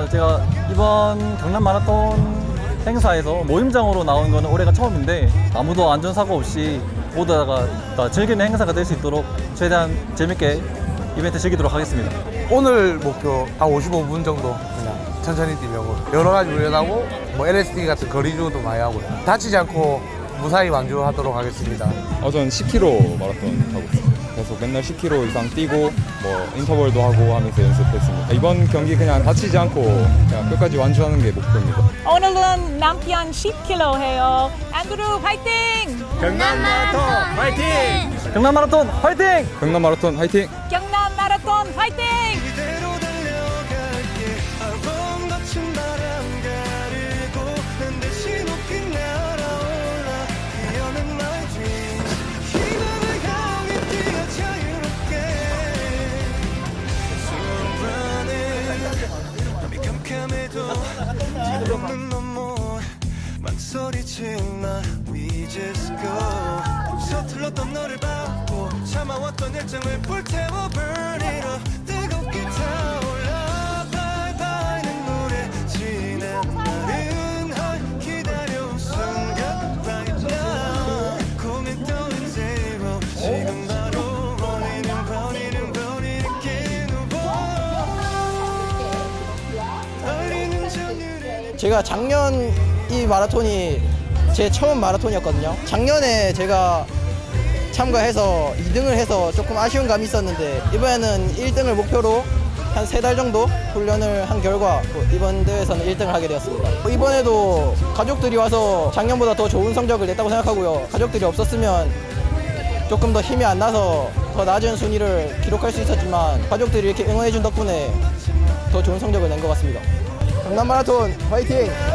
따 어, 제가 이번 강남 마라톤 행사에서 모임장으로 나온 거는 올해가 처음인데 아무도 안전사고 없이 모두가 다 즐기는 행사가 될 수 있도록 최대한 재밌게 이벤트 즐기도록 하겠습니다. 오늘 목표 한 55분 정도 그냥 천천히 뛰려고 여러 가지 훈련하고 뭐 LSD 같은 거리주도 많이 하고요 다치지 않고 무사히 완주하도록 하겠습니다 어, 전 10km 마라톤 하고 있어요. 계속 맨날 10km 이상 뛰고 뭐 인터벌도 하고 하면서 연습했습니다. 이번 경기 그냥 다치지 않고 그냥 끝까지 완주하는 게 목표입니다. 오늘은 남편 10kg 해요. 안드루 파이팅! 경남 마라톤 화이팅! 경남 마라톤 화이팅! 경남 마라톤 화이팅! 경남 마라톤 파이팅! 캄캄해도 뒤로는 너무 망설이지 마 We just go. 서툴렀던 너를 받고 참아왔던 열정을 불태워 burn it up 제가 작년 이 마라톤이 제 처음 마라톤이었거든요. 작년에 제가 참가해서 2등을 해서 조금 아쉬운 감이 있었는데 이번에는 1등을 목표로 한 세 달 정도 훈련을 한 결과 또 이번 대회에서는 1등을 하게 되었습니다. 이번에도 가족들이 와서 작년보다 더 좋은 성적을 냈다고 생각하고요. 가족들이 없었으면 조금 더 힘이 안 나서 더 낮은 순위를 기록할 수 있었지만 가족들이 이렇게 응원해준 덕분에 더 좋은 성적을 낸 것 같습니다. 강남 마라톤 화이팅!